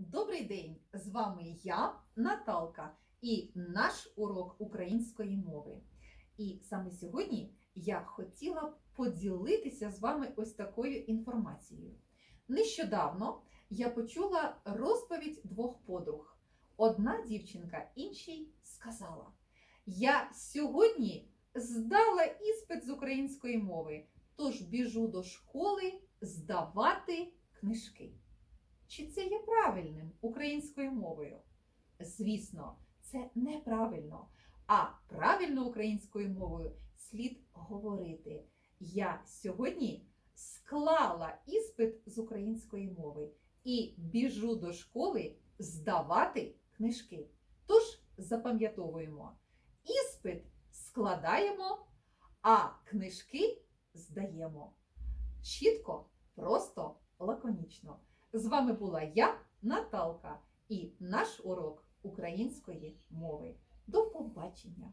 Добрий день! З вами я, Наталка, і наш урок української мови. І саме сьогодні я хотіла б поділитися з вами ось такою інформацією. Нещодавно я почула розповідь двох подруг. Одна дівчинка іншій сказала: Я сьогодні здала іспит з української мови, тож біжу до школи здавати книжки. Чи це є правильним українською мовою? Звісно, це неправильно. А правильно українською мовою слід говорити. Я сьогодні склала іспит з української мови і біжу до школи здавати книжки. Тож запам'ятовуємо, іспит складаємо, а книжки здаємо. Чітко, просто, лаконічно. З вами була я, Наталка, і наш урок української мови. До побачення!